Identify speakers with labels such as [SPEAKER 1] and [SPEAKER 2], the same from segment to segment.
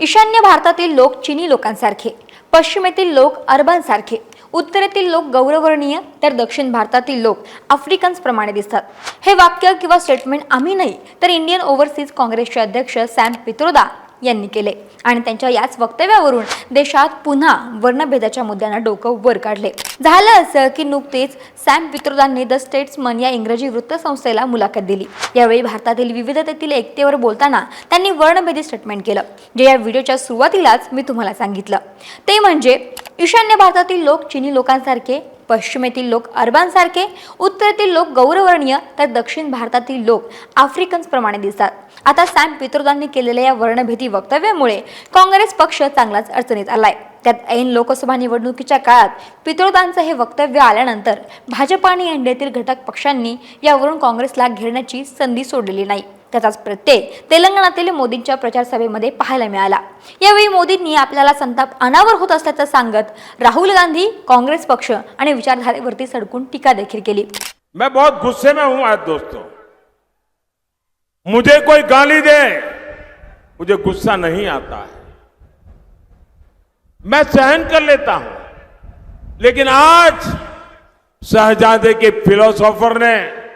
[SPEAKER 1] ईशान्य भारतातील लोक चिनी लोकांसारखे पश्चिमेतील लोक अरबांसारखे उत्तरेतील लोक गौरवर्णीय तर दक्षिण भारतातील लोक आफ्रिकन्स प्रमाणे दिसतात. हे वाक्य किंवा स्टेटमेंट आम्ही नाही तर इंडियन ओव्हरसीज काँग्रेसचे अध्यक्ष सॅम पित्रोदा यांनी केले. आणि त्यांच्या याच वक्तव्यावरून देशात पुन्हा वर्णभेदाच्या मुद्द्यांना डोकं वर काढले. झालं असं की नुकतेच सॅम पित्रोदांनी द स्टेट्समन या इंग्रजी वृत्तसंस्थेला मुलाखत दिली. यावेळी भारतातील विविधतेतील एकतेवर बोलताना त्यांनी वर्णभेदी स्टेटमेंट केलं जे या व्हिडिओच्या सुरुवातीलाच मी तुम्हाला सांगितलं. ते म्हणजे ईशान्य भारतातील लोक चिनी लोकांसारखे पश्चिमेतील लोक अरबांसारखे उत्तरेतील लोक गौरवर्णीय तर दक्षिण भारतातील लोक आफ्रिकन्सप्रमाणे दिसतात. आता सॅम पित्रोदांनी केलेल्या या वर्णभेदी वक्तव्यामुळे काँग्रेस पक्ष चांगलाच अडचणीत आलाय. त्यात ऐन लोकसभा निवडणुकीच्या काळात पित्रोदांचं हे वक्तव्य आल्यानंतर भाजप आणि एनडीएतील घटक पक्षांनी यावरून काँग्रेसला घेरण्याची संधी सोडलेली नाही. त्याचाच प्रत्यय तेलंगणातील मोदींच्या प्रचार सभेमध्ये पाहायला मिळाला. यावेळी मोदींनी आपल्याला संताप अनावर होत असल्याचं सांगत राहुल गांधी काँग्रेस पक्ष आणि विचारधारेवरती सडकून टीका देखील केली.
[SPEAKER 2] मैं बहुत गुस्से में हूं आज दोस्तों. मुझे कोई गाली दे। मुझे गुस्सा नहीं आता है। मैं सहन कर लेता हूँ। लेकिन आज शहजादे के फिलोसोफर ने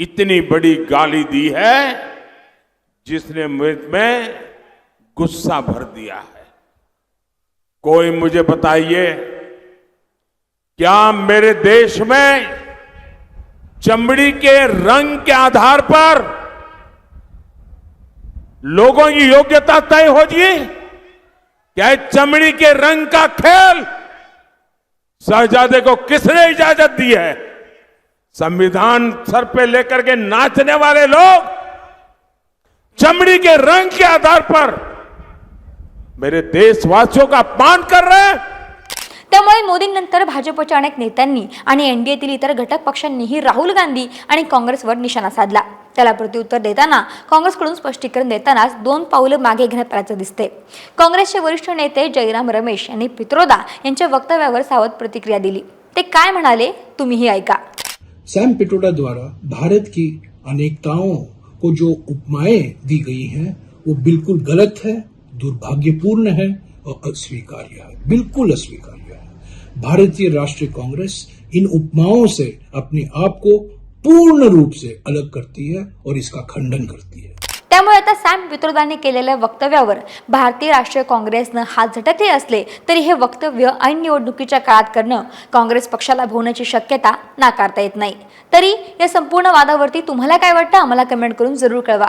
[SPEAKER 2] इतनी बड़ी गाली दी है, जिसने मुझमें गुस्सा भर दिया है। कोई मुझे बताइए, क्या मेरे देश में चमड़ी के रंग के आधार पर लोगों की योग्यता तय हो जी क्या चमड़ी के रंग का खेल शहजादे को किसने इजाज़त दी है? संविधान सर पे लेकर के नाचने वाले लोग चमड़ी के रंग के आधार पर मेरे देशवासियों का अपमान कर रहे हैं।
[SPEAKER 1] त्यामुळे मोदींनंतर भाजपच्या अनेक नेत्यांनी आणि एनडीएतील इतर घटक पक्षांनीही राहुल गांधी आणि काँग्रेसवर निशाणा साधला. त्याला प्रत्युत्तर देताना काँग्रेसकडून स्पष्टीकरण देतानाच दोन पावलं मागे घेण्यात आल्याचं दिसते काँग्रेसचे वरिष्ठ नेते जयराम रमेश यांनी पित्रोदा यांच्या वक्तव्यावर सावध प्रतिक्रिया दिली. ते काय म्हणाले तुम्हीही ऐका.
[SPEAKER 3] सैम पिट्रोडा द्वारा भारत की अनेकताओं को जो उपमाएं दी गई हैं वो बिल्कुल गलत है दुर्भाग्यपूर्ण है अस्वीकार्य है बिल्कुल अस्वीकार्य है। भारतीय राष्ट्रीय कांग्रेस इन उपमाओं से अपने आप को पूर्ण रूप से अलग करती है और इसका खंडन करती है।
[SPEAKER 1] त्यामुळे आता सॅम पित्रोदांनी केलेल्या वक्तव्यावर भारतीय राष्ट्रीय काँग्रेसनं हात झटकले असले तरी हे वक्तव्य ऐन निवडणुकीच्या काळात करणं काँग्रेस पक्षाला भोवण्याची शक्यता नाकारता येत नाही. तरी या संपूर्ण वादावरती तुम्हाला काय वाटतं? आम्हाला कमेंट करून जरूर कळवा.